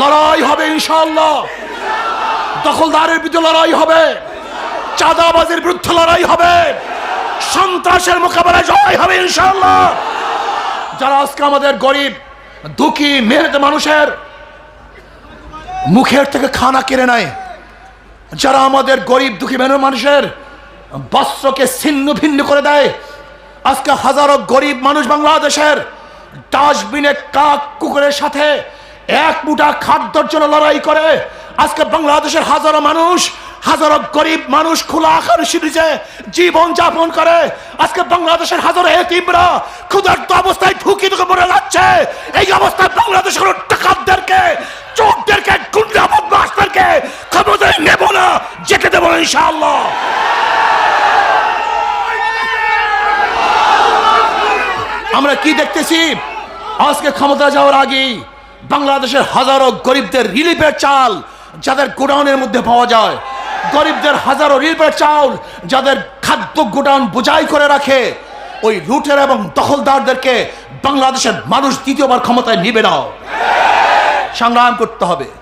লড়াই হবে ইনশাআল্লাহ। দখলদারের বিরুদ্ধে লড়াই হবে। চাঁদাবাজের বিরুদ্ধে লড়াই হবে। সন্ত্রাসের মোকাবেলায় জয় হবে ইনশাআল্লাহ। যারা আজকে আমাদের গরিব, দুঃখী, মেহনত মানুষের মুখের থেকে খানা কেড়ে নেয়, যারা আমাদের গরিব, দুঃখী, মেহনত মানুষের বস্ত্রকে ছিন্ন ভিন্ন করে দেয়, আজকে হাজারো গরিব মানুষ বাংলাদেশের ডাস্টবিনে কাক কুকুরের সাথে এক মুঠা খাদ্যর জন্য লড়াই করে। আজকে বাংলাদেশের হাজারো মানুষ, হাজারো গরিব মানুষ খোলা আকার সিরিজে জীবন যাপন করে। আজকে বাংলাদেশের হাজারো এতিমরা ক্ষুধার্ত অবস্থায় ঢুকি ঢুকে মরে যাচ্ছে। এই অবস্থায় বাংলাদেশের টাকারদেরকে চোরদেরকে, গুন্ডা বদমাসদেরকে ক্ষমতায় নেব না যেতে দেবো না ইনশাআল্লাহ। আমরা কি দেখতেছি? আজকে ক্ষমতা যাওয়ার আগেই বাংলাদেশের হাজারো গরিবদের রিলিফের চাল যাদের গোডাউনের মধ্যে পাওয়া যায়। গরিবদের হাজারো রিলিফের চাল যাদের খাদ্য গোডাউন বোঝাই করে রাখে। ওই লুটের এবং দখলদারদেরকে বাংলাদেশের মানুষ দ্বিতীয়বার ক্ষমতায় নিবে না। সংগ্রাম করতে হবে।